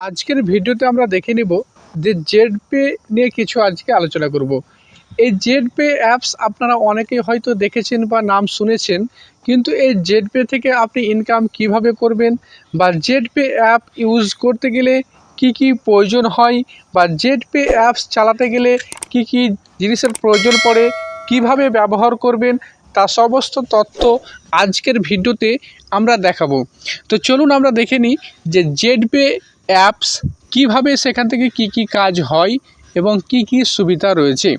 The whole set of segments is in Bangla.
আজকের ভিডিওতে আমরা দেখে নিব যে জেড পে নিয়ে কিছু আজকে আলোচনা করব। এই জেড পে অ্যাপস আপনারা অনেকেই হয়তো দেখেছেন বা নাম শুনেছেন, কিন্তু এই জেড পে থেকে আপনি ইনকাম কীভাবে করবেন বা জেড পে অ্যাপ ইউজ করতে গেলে কি কি প্রয়োজন হয় বা জেড পে অ্যাপস চালাতে গেলে কি কি জিনিসের প্রয়োজন পড়ে, কীভাবে ব্যবহার করবেন তার সমস্ত তথ্য আজকের ভিডিওতে আমরা দেখাবো। তো চলুন আমরা দেখে নিই যে জেড পে অ্যাপস কীভাবে সেখান থেকে কি কি কাজ হয় এবং কি কি সুবিধা রয়েছে।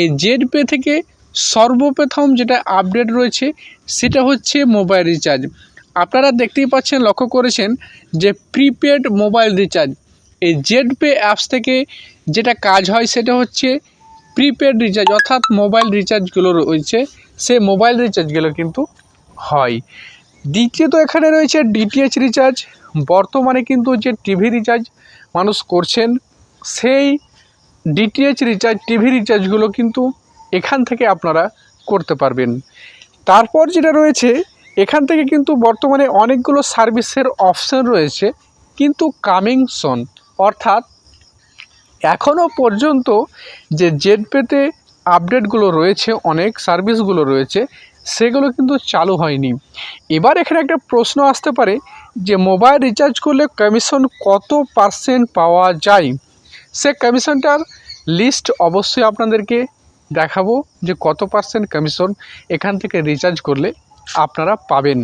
এই জেড পে থেকে সর্বপ্রথম যেটা আপডেট রয়েছে, সেটা হচ্ছে মোবাইল রিচার্জ আপনারা দেখতেই পাচ্ছেন, লক্ষ্য করেছেন যে প্রিপেড মোবাইল রিচার্জ এই জেড পে অ্যাপস থেকে যেটা কাজ হয়, সেটা হচ্ছে প্রিপেড রিচার্জ অর্থাৎ মোবাইল রিচার্জগুলো রয়েছে সে মোবাইল রিচার্জগুলো কিন্তু হয়। দ্বিতীয়ত এখানে রয়েছে ডিটিএইচ রিচার্জ বর্তমানে কিন্তু যে টিভি রিচার্জ মানুষ করছেন, সেই ডিটিএইচ রিচার্জ টিভি রিচার্জগুলো কিন্তু এখান থেকে আপনারা করতে পারবেন। তারপর যেটা রয়েছে, এখান থেকে কিন্তু বর্তমানে অনেকগুলো সার্ভিসের অপশান রয়েছে, কিন্তু কামিং সন অর্থাৎ এখনও পর্যন্ত যে জেড পেতে আপডেটগুলো রয়েছে, অনেক সার্ভিসগুলো রয়েছে, সেগুলো কিন্তু চালু হয়নি। এবার এখানে একটা প্রশ্ন আসতে পারে যে মোবাইল রিচার্জ করলে কমিশন কত পার্সেন্ট পাওয়া যায়? সে কমিশনটার লিস্ট অবশ্যই আপনাদেরকে দেখাবো যে কত পার্সেন্ট কমিশন এখান থেকে রিচার্জ করলে আপনারা পাবেন।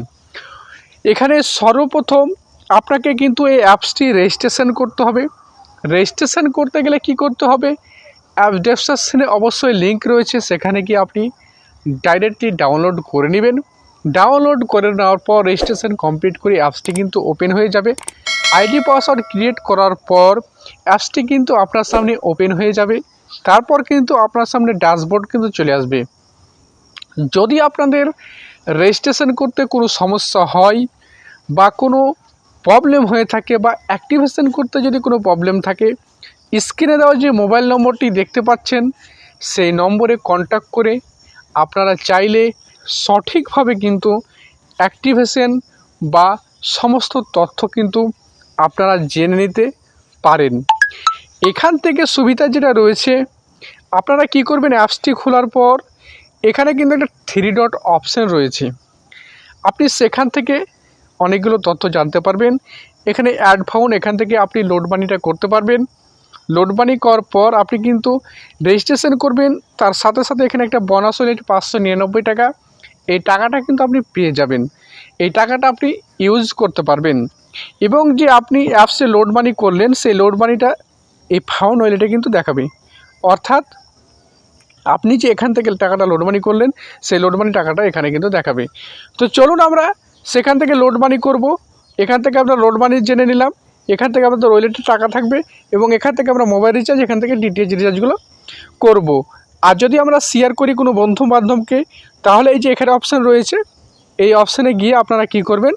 এখানে সর্বপ্রথম আপনাকে কিন্তু এই অ্যাপসটি রেজিস্ট্রেশন করতে হবে। রেজিস্ট্রেশন করতে গেলে কি করতে হবে? অ্যাপ ডেসক্রিপশনে অবশ্যই লিঙ্ক রয়েছে, সেখানে গিয়ে আপনি ডাইরেক্টলি ডাউনলোড করে নেবেন। ডাউনলোড করে নেওয়ার পর রেজিস্ট্রেশন কমপ্লিট করে অ্যাপসটি কিন্তু ওপেন হয়ে যাবে। আইডি পাসওয়ার্ড ক্রিয়েট করার পর অ্যাপসটি কিন্তু আপনার সামনে ওপেন হয়ে যাবে। তারপর কিন্তু আপনার সামনে ড্যাশবোর্ড কিন্তু চলে আসবে। যদি আপনাদের রেজিস্ট্রেশন করতে কোনো সমস্যা হয় বা কোনো প্রবলেম হয়ে থাকে বা অ্যাক্টিভেশন করতে যদি কোনো প্রবলেম থাকে স্ক্রিনে দেওয়া যে মোবাইল নম্বরটি দেখতে পাচ্ছেন, সেই নম্বরে কন্ট্যাক্ট করে আপনারা চাইলে সঠিকভাবে কিন্তু অ্যাক্টিভেশন বা সমস্ত তথ্য কিন্তু আপনারা জেনে নিতে পারেন। এখান থেকে সুবিধা যেটা রয়েছে, আপনারা কি করবেন, অ্যাপসটি খোলার পর এখানে কিন্তু একটা থ্রি ডট অপশান রয়েছে। আপনি সেখান থেকে অনেকগুলো তথ্য জানতে পারবেন। এখানে অ্যাড ফাউন্ড এখান থেকে আপনি লোড মানিটা করতে পারবেন। লোড মানি করার পর আপনি কিন্তু রেজিস্ট্রেশন করবেন। তার সাথে সাথে এখানে একটা বোনাস হলে পাঁচশো নিরানব্বই টাকা। এই টাকাটা কিন্তু আপনি পেয়ে যাবেন। এই টাকাটা আপনি ইউজ করতে পারবেন। এবং যে আপনি অ্যাপসে লোড মানি করলেন, সেই লোড মানিটা এই ফাউন্ড ওয়ালেটে কিন্তু দেখাবে। অর্থাৎ আপনি যে এখান থেকে টাকাটা লোড মানি করলেন, সেই লোড মানি টাকাটা এখানে কিন্তু দেখাবে। তো চলুন আমরা সেখান থেকে লোড মানি করব। এখান থেকে আমরা লোড মানি জেনে নিলাম। এখান থেকে আমাদের ওয়ালেটে টাকা থাকবে এবং এখান থেকে আমরা মোবাইল রিচার্জ এখান থেকে ডিটিএইচ রিচার্জগুলো করব। আর যদি আমরা শেয়ার করি কোনো বন্ধু বান্ধবকে তাহলে এই যে এখানে অপশান রয়েছে, এই অপশানে গিয়ে আপনারা কি করবেন?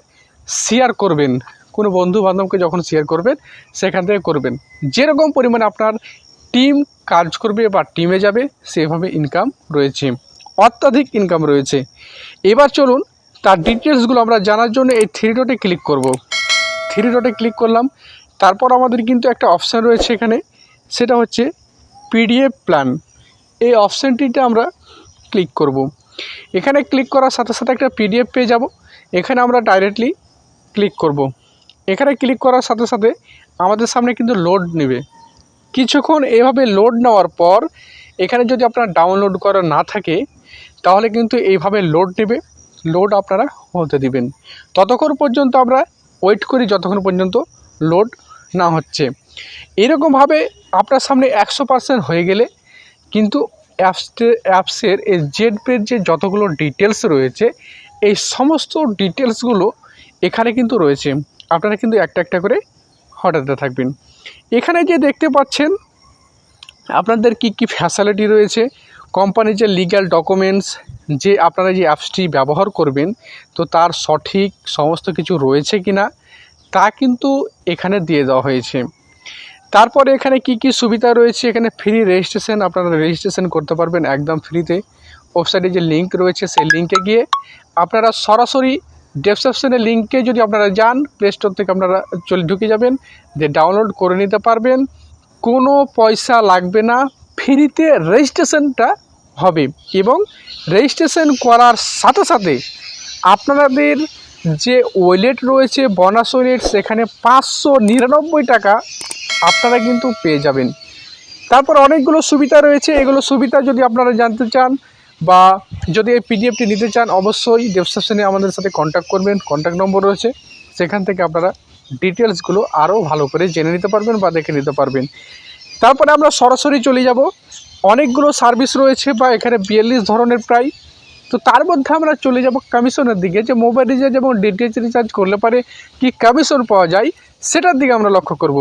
শেয়ার করবেন। কোনো বন্ধু বান্ধবকে যখন শেয়ার করবেন, সেখান থেকে করবেন। যেরকম পরিমাণে আপনার টিম কাজ করবে বা টিমে যাবে, সেভাবে ইনকাম রয়েছে। অত্যাধিক ইনকাম রয়েছে। এবার চলুন, তার ডিটেলসগুলো আমরা জানার জন্য এই থ্রি ডটে ক্লিক করব। থ্রি ডটে ক্লিক করলাম। তারপর আমাদের কিন্তু একটা অপশান রয়েছে এখানে। সেটা হচ্ছে পিডিএফ প্ল্যান এই অপশানটিতে আমরা ক্লিক করব। এখানে ক্লিক করার সাথে সাথে একটা পিডিএফ পেয়ে যাব। এখানে আমরা ডাইরেক্টলি ক্লিক করব। এখানে ক্লিক করার সাথে সাথে আমাদের সামনে কিন্তু লোড নেবে। কিছুক্ষণ এভাবে লোড নেওয়ার পর এখানে যদি আপনার ডাউনলোড করা না থাকে, তাহলে কিন্তু এইভাবে লোড নেবে। লোড আপনারা হতে দিবেন। ততক্ষণ পর্যন্ত আমরা ওয়েট করি যতক্ষণ পর্যন্ত লোড না হচ্ছে। এরকমভাবে আপনার সামনে একশো পার্সেন্ট হয়ে গেলে কিন্তু অ্যাপসটে অ্যাপসের এই জেড পের যে যতগুলো ডিটেলস রয়েছে, এই সমস্ত ডিটেলসগুলো এখানে কিন্তু রয়েছে। আপনারা কিন্তু একটা একটা করে হটাতে থাকবেন। এখানে যে দেখতে পাচ্ছেন, আপনাদের কি কি ফ্যাসিলিটি রয়েছে কোম্পানির যে লিগ্যাল ডকুমেন্টস যে আপনারা যে অ্যাপসটি ব্যবহার করবেন, তো তার সঠিক সমস্ত কিছু রয়েছে কি না তা কিন্তু এখানে দিয়ে দেওয়া হয়েছে। তারপরে এখানে কি কি সুবিধা রয়েছে? এখানে ফ্রি রেজিস্ট্রেশন আপনারা রেজিস্ট্রেশন করতে পারবেন একদম ফ্রিতে ওয়েবসাইটে যে লিঙ্ক রয়েছে, সেই লিঙ্কে গিয়ে আপনারা সরাসরি ডেসক্রিপশনের লিঙ্কে যদি আপনারা যান প্লে স্টোর থেকে আপনারা চলে ঢুকে যাবেন যে ডাউনলোড করে নিতে পারবেন। কোনো পয়সা লাগবে না ফ্রিতে রেজিস্ট্রেশনটা হবে এবং রেজিস্ট্রেশন করার সাথে সাথে আপনাদের যে ওয়েলেট রয়েছে বোনাস ওয়েলেট সেখানে পাঁচশো নিরানব্বই টাকা আপনারা কিন্তু পেয়ে যাবেন। তারপর অনেকগুলো সুবিধা রয়েছে। এগুলো সুবিধা যদি আপনারা জানতে চান বা যদি এই পিডিএফটি নিতে চান, অবশ্যই ডেসক্রিপশনে আমাদের সাথে কন্ট্যাক্ট করবেন। কন্ট্যাক্ট নম্বর রয়েছে। সেখান থেকে আপনারা ডিটেলসগুলো আরও ভালো করে জেনে নিতে পারবেন বা দেখে নিতে পারবেন। তারপরে আমরা সরাসরি চলে যাব। অনেকগুলো সার্ভিস রয়েছে বা এখানে বিয়াল্লিশ ধরনের প্রায়। তো তার মধ্যে আমরা চলে যাব কমিশনের দিকে। যে মোবাইল রিচার্জ এবং ডিটিএইচ রিচার্জ করলে পারে কি কমিশন পাওয়া যায়, সেটার দিকে আমরা লক্ষ্য করব।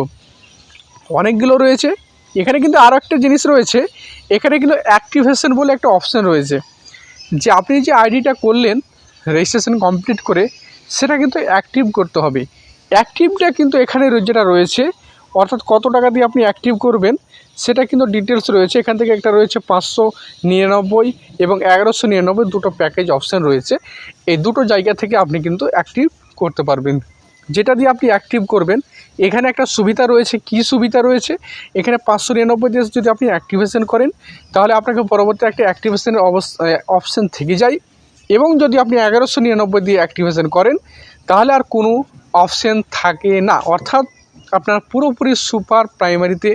অনেকগুলো রয়েছে। এখানে কিন্তু আরও একটা জিনিস রয়েছে। এখানে কিন্তু অ্যাক্টিভেশন বলে একটা অপশান রয়েছে। যে আপনি যে আইডিটা করলেন রেজিস্ট্রেশন কমপ্লিট করে, সেটা কিন্তু অ্যাক্টিভ করতে হবে। অ্যাক্টিভটা কিন্তু এখানে যেটা রয়েছে, অর্থাৎ কত টাকা দিয়ে আপনি অ্যাক্টিভ করবেন, সেটা কিন্তু ডিটেলস রয়েছে। এখান থেকে একটা রয়েছে পাঁচশো নিরানব্বই এবং এগারোশো নিরানব্বই দুটো প্যাকেজ অপশান রয়েছে। এই দুটো জায়গা থেকে আপনি কিন্তু অ্যাক্টিভ করতে পারবেন। যেটা দিয়ে আপনি অ্যাক্টিভ করবেন, এখানে একটা সুবিধা রয়েছে। কি সুবিধা রয়েছে? এখানে পাঁচশো নিরানব্বই দিয়ে যদি আপনি অ্যাক্টিভেশন করেন, তাহলে আপনাকে পরবর্তী একটা অ্যাক্টিভেশনের অপশান থেকে যায়। এবং যদি আপনি এগারোশো নিরানব্বই দিয়ে অ্যাক্টিভেশন করেন, তাহলে আর কোনো অপশান থাকে না। অর্থাৎ আপনার পুরোপুরি সুপার প্রাইমারিতে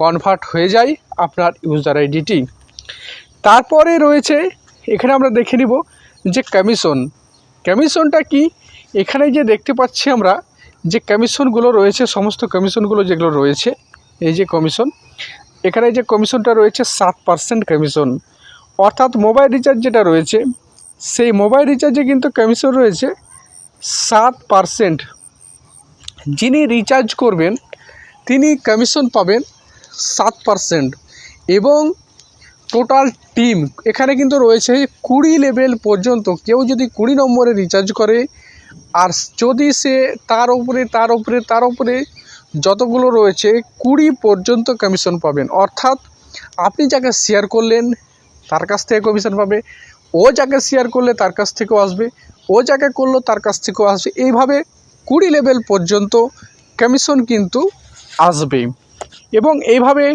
কনভার্ট হয়ে যায় আপনার ইউজার আইডিটি তারপরে রয়েছে, এখানে আমরা দেখে নিব যে কমিশন কমিশনটা কি? এখানে যে দেখতে পাচ্ছি আমরা যে কমিশনগুলো রয়েছে, সমস্ত কমিশনগুলো যেগুলো রয়েছে, এই যে কমিশন, এখানে যে কমিশনটা রয়েছে, সাত পার্সেন্ট কমিশন। অর্থাৎ মোবাইল রিচার্জ যেটা রয়েছে, সেই মোবাইল রিচার্জে কিন্তু কমিশন রয়েছে সাত পার্সেন্ট। যিনি রিচার্জ করবেন, তিনি কমিশন পাবেন সাত পার্সেন্ট। এবং টোটাল টিম, এখানে কিন্তু রয়েছে কুড়ি লেভেল পর্যন্ত। কেউ যদি কুড়ি নম্বরে রিচার্জ করে আর যদি সে তার উপরে তার উপরে তার উপরে যতগুলো রয়েছে, কুড়ি পর্যন্ত কমিশন পাবেন। অর্থাৎ আপনি যাকে শেয়ার করলেন, তার কাছ থেকে কমিশন পাবে। ও যাকে শেয়ার করলে, তার কাছ থেকেও আসবে। ও যাকে করল, তার কাছ থেকেও আসবে। এইভাবে কুড়ি লেভেল পর্যন্ত কমিশন কিন্তু আসবে। এবং এইভাবে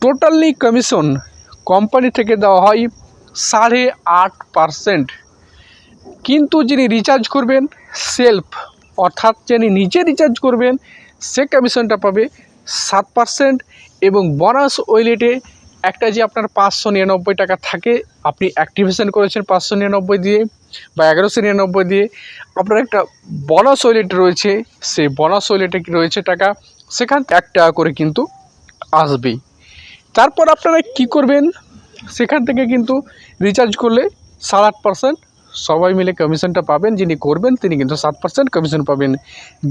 টোটালি কমিশন কোম্পানি থেকে দেওয়া হয় সাড়ে আট পারসেন্ট কিন্তু যিনি রিচার্জ করবেন সেলফ অর্থাৎ যিনি নিজে রিচার্জ করবেন, সে কমিশনটা পাবে সাত পার্সেন্ট এবং বোনাস ওয়েলেটে একটা যে আপনার পাঁচশো নিরানব্বই টাকা থাকে, আপনি অ্যাক্টিভেশন করেছেন পাঁচশো নিরানব্বই দিয়ে বা এগারোশো নিরানব্বই দিয়ে, আপনার একটা বোনাস ওয়েলেট রয়েছে, সেই বোনাস ওয়েলেটে রয়েছে টাকা, সেখান থেকে এক টাকা করে কিন্তু আসবেই। তারপর আপনারা কি করবেন? সেখান থেকে কিন্তু রিচার্জ করলে সাড়ে আট পার্সেন্ট সবাই মিলে কমিশনটা পাবেন, যিনি করবেন তিনি কিন্তু সাত পার্সেন্ট কমিশন পাবেন।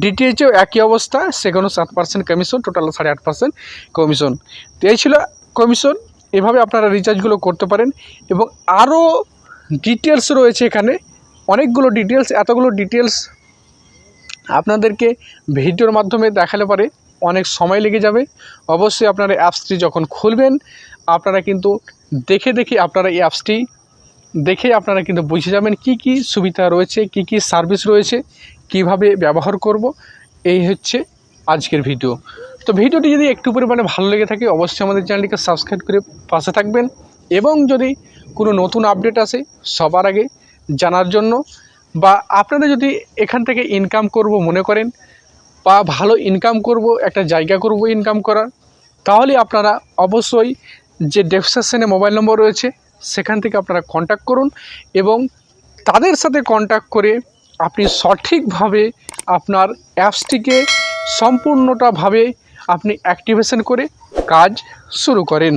ডিটিএইচেও একই অবস্থা, সেখানেও সাত পার্সেন্ট কমিশন টোটাল সাড়ে আট পার্সেন্ট কমিশন তো এই ছিল কমিশন এভাবে আপনারা রিচার্জগুলো করতে পারেন। এবং আরও ডিটেলস রয়েছে এখানে, অনেকগুলো ডিটেলস এতগুলো ডিটেলস আপনাদেরকে ভিডিওর মাধ্যমে দেখালে পরে, অনেক সময় লেগে যাবে। অবশ্যই আপনারা অ্যাপসটি যখন খুলবেন, আপনারা কিন্তু দেখে দেখে আপনারা এই অ্যাপসটি দেখে আপনারা কিন্তু বুঝে যাবেন কি কি সুবিধা রয়েছে, কি কি সার্ভিস রয়েছে, কীভাবে ব্যবহার করব। এই হচ্ছে আজকের ভিডিও তো ভিডিওটি যদি একটু পরিমাণে ভালো লেগে থাকে, অবশ্যই আমাদের চ্যানেলটিকে সাবস্ক্রাইব করে পাশে থাকবেন। এবং যদি কোনো নতুন আপডেট আসে সবার আগে জানার জন্য, বা আপনারা যদি এখান থেকে ইনকাম করব মনে করেন, বা ভালো ইনকাম করব, একটা জায়গা করব ইনকাম করার, তাহলে আপনারা অবশ্যই যে ডেসক্রিপশনে মোবাইল নম্বর রয়েছে সেখান থেকে আপনারা কন্ট্যাক্ট করুন এবং তাদের সাথে কন্ট্যাক্ট করে আপনি সঠিকভাবে আপনার অ্যাপসটিকে সম্পূর্ণটাভাবে আপনি অ্যাক্টিভেশন করে কাজ শুরু করেন।